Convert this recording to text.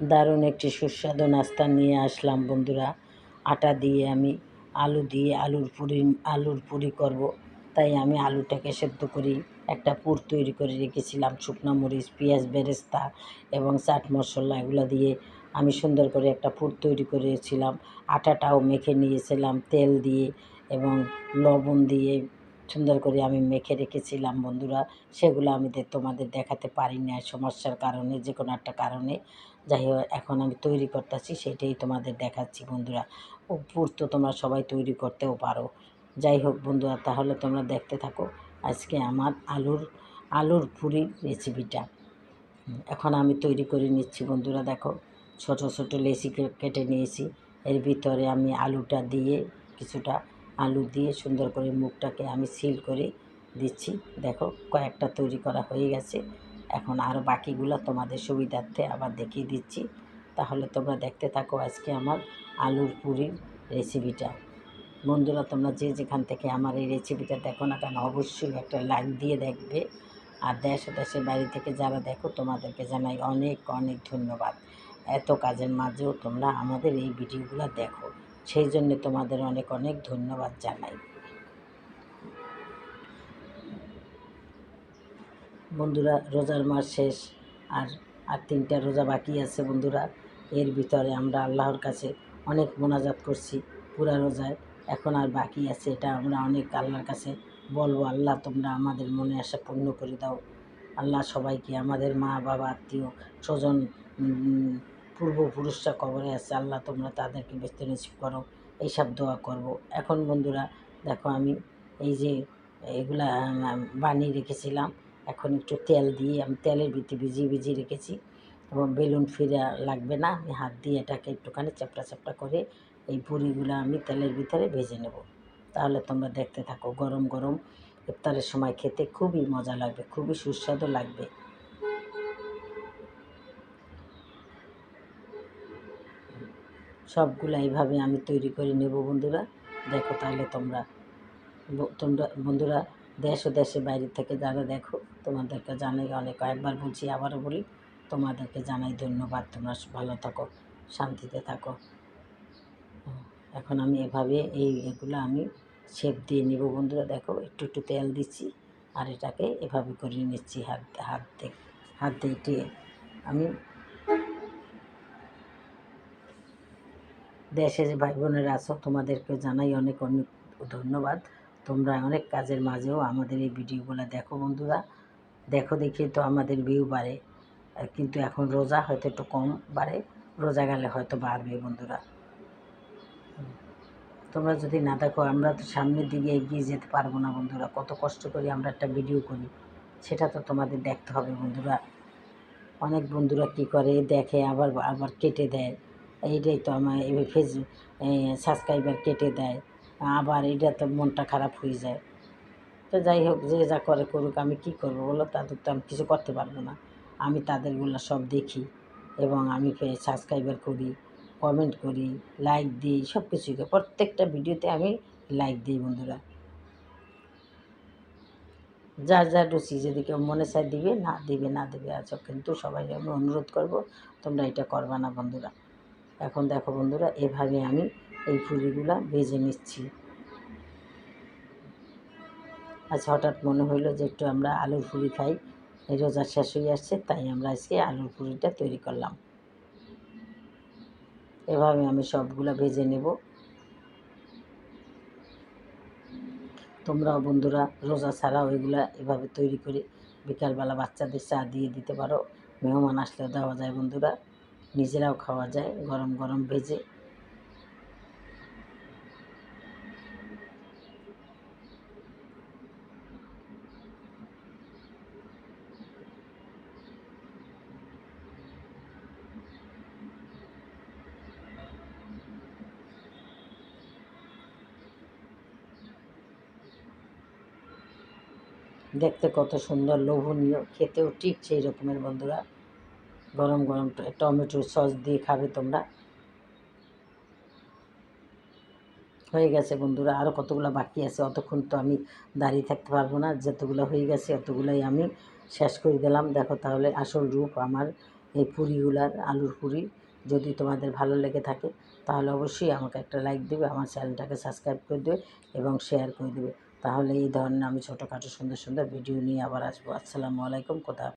দারুণ একটি সুস্বাদু নাস্তা নিয়ে আসলাম বন্ধুরা। আটা দিয়ে আমি আলু দিয়ে আলুর পুরি আলুর পুরি করব। তাই আমি আলুটাকে সেদ্ধ করি, একটা পুর তৈরি করে রেখেছিলাম শুকনো মরিচ, পেঁয়াজ, বেরেস্তা এবং চাট মশলা এগুলো দিয়ে আমি সুন্দর করে একটা পুর তৈরি করেছিলাম। আটাটাও মেখে নিয়েছিলাম তেল দিয়ে এবং লবণ দিয়ে সুন্দর করে আমি মেখে রেখেছিলাম বন্ধুরা। সেগুলো আমি তোমাদের দেখাতে পারি না সমস্যার কারণে, যে কোনো একটা কারণে। যাই হোক, এখন আমি তৈরি করতেছি, সেটাই তোমাদের দেখাচ্ছি বন্ধুরা। ও পুর তো তোমরা সবাই তৈরি করতেও পারো। যাই হোক বন্ধুরা, তাহলে তোমরা দেখতে থাকো আজকে আমার আলুর আলুর পুরির রেসিপিটা এখন আমি তৈরি করে নিচ্ছি বন্ধুরা, দেখো। ছোট ছোট লেসি কেটে নিয়েছি। এর ভিতরে আমি আলুটা দিয়ে কিছুটা আলু দিয়ে সুন্দর করে মুখটাকে আমি সিল করে দিচ্ছি। দেখো, কয়েকটা তৈরি করা হয়ে গেছে। এখন আরও বাকিগুলো তোমাদের সুবিধার্থে আবার দেখিয়ে দিচ্ছি। তাহলে তোমরা দেখতে থাকো আজকে আমার আলুর পুরির রেসিপিটা। বন্ধুরা, তোমরা যে যেখান থেকে আমার এই রেসিপিটা দেখো না কেন, অবশ্যই একটা লাইক দিয়ে দেখবে। আর দেশে দেশে বাড়ি থেকে যারা দেখো, তোমাদেরকে জানাই অনেক অনেক ধন্যবাদ। এত কাজের মাঝেও তোমরা আমাদের এই ভিডিওগুলো দেখো। সেই জন্য তোমাদের অনেক অনেক ধন্যবাদ জানাই। বন্ধুরা, রোজার মাস শেষ আর আর তিনটা রোজা বাকি আছে বন্ধুরা। এর ভিতরে আমরা আল্লাহর কাছে অনেক মোনাজাত করছি পুরা রোজায়। এখন আর বাকি আছে, এটা আমরা অনেক আল্লাহর কাছে বলব, আল্লাহ তোমরা আমাদের মনে আশা পূর্ণ করে দাও। আল্লাহ সবাইকে আমাদের মা বাবা আত্মীয়, স্বজন পূর্বপুরুষরা কবরে আছে, আল্লাহ তোমরা তাদেরকে বেঁচতে নসিব করো, এইসব দোয়া করব। এখন বন্ধুরা, দেখো আমি এই যে এগুলা বানিয়ে রেখেছিলাম। এখন একটু তেল দিয়ে, আমি তেলের ভিতরে ভিজিয়ে ভিজিয়ে রেখেছি। এবং বেলুন ফিরা লাগবে না, আমি হাত দিয়ে এটাকে একটুখানি চ্যাপটা চ্যাপটা করে এই পুরিগুলো আমি তেলের ভিতরে ভেজে নেব। তাহলে তোমরা দেখতে থাকো, গরম গরম ইফতারের সময় খেতে খুবই মজা লাগবে, খুবই সুস্বাদু লাগবে। সবগুলো এইভাবে আমি তৈরি করে নেব বন্ধুরা। দেখো তাহলে তোমরা তোমরা বন্ধুরা দেশ ও দেশের বাইরে থেকে যারা দেখো, তোমাদেরকে জানাই অনেক কয়েকবার বলছি, আবারও বলি, তোমাদেরকে জানাই ধন্যবাদ। তোমরা ভালো থাকো, শান্তিতে থাকো। এখন আমি এভাবে এই এগুলো আমি শেপ দিয়ে নেব বন্ধুরা। দেখো একটু একটু তেল দিচ্ছি আর এটাকে এভাবে করে নিচ্ছি হাত হাত দিয়ে হাত দিয়ে আমি দেশে যে ভাই বোনেরা আছো তোমাদেরকে জানাই অনেক অনেক ধন্যবাদ। তোমরা অনেক কাজের মাঝেও আমাদের এই ভিডিওগুলো দেখো বন্ধুরা। দেখো দেখি তো আমাদের ভিউ বাড়ে। কিন্তু এখন রোজা হয়তো একটু কম বাড়ে। রোজা গেলে হয়তো বাড়বে বন্ধুরা। তোমরা যদি না দেখো, আমরা তো সামনের দিকে এগিয়ে যেতে পারব না বন্ধুরা। কত কষ্ট করে আমরা একটা ভিডিও করি। সেটা তো তোমাদের দেখতে হবে বন্ধুরা। অনেক বন্ধুরা কী করে, দেখে আবার আবার কেটে দেয়। এইটাই তো আমার এই ফেস সাবস্ক্রাইবার কেটে দেয়। আবার এটা তো মনটা খারাপ হয়ে যায়। তো যাই হোক, যে যা করে করুক, আমি কি করব বলো? তাদের তো আমি কিছু করতে পারব না। আমি তাদেরগুলো সব দেখি এবং আমি সাবস্ক্রাইবার করি কমেন্ট করি লাইক দিই সব কিছুই। প্রত্যেকটা ভিডিওতে আমি লাইক দিই বন্ধুরা। যার যার রুচি, যদি কেউ মনে চায় দিবে, না দিবে না দিবে আচ্ছা কিন্তু সবাই আমি অনুরোধ করব, তোমরা এটা করবা না বন্ধুরা। এখন দেখো বন্ধুরা, এভাবে আমি এই ফুলিগুলা ভেজে নিচ্ছি। আচ্ছা হঠাৎ মনে হইল যে একটু আমরা আলুর পুরি খাই রোজা শেষ হয়ে আসছে, তাই আমরা আজকে আলুর পুরিটা তৈরি করলাম। এভাবে আমি সবগুলা ভেজে নেব। তোমরাও বন্ধুরা রোজা ছাড়াও এগুলা এভাবে তৈরি করে বিকালবেলা বাচ্চাদের চা দিয়ে দিতে পারো। মেহমান আসলেও দেওয়া যায় বন্ধুরা। নিজেরাও খাওয়া যায়, গরম গরম ভেজে। দেখতে কত সুন্দর, লোভনীয়, খেতেও ঠিক সেই রকমের বন্ধুরা। গরম গরম টমেটোর সস দিয়ে খাবে তোমরা। হয়ে গেছে বন্ধুরা আরও কতগুলো বাকি আছে অতক্ষণ তো আমি দাঁড়িয়ে থাকতে পারব না। যতগুলো হয়ে গেছে অতগুলোই আমি শেষ করে দিলাম। দেখো তাহলে আসল রূপ আমার এই পুরিগুলার, আলুর পুরি। যদি তোমাদের ভালো লেগে থাকে, তাহলে অবশ্যই আমাকে একটা লাইক দেবে, আমার চ্যানেলটাকে সাবস্ক্রাইব করে দেবে এবং শেয়ার করে দেবে। তাহলে এই ধরনের আমি ছোটোখাটো সুন্দর সুন্দর ভিডিও নিয়ে আবার আসব। আসসালামু আলাইকুম কোথা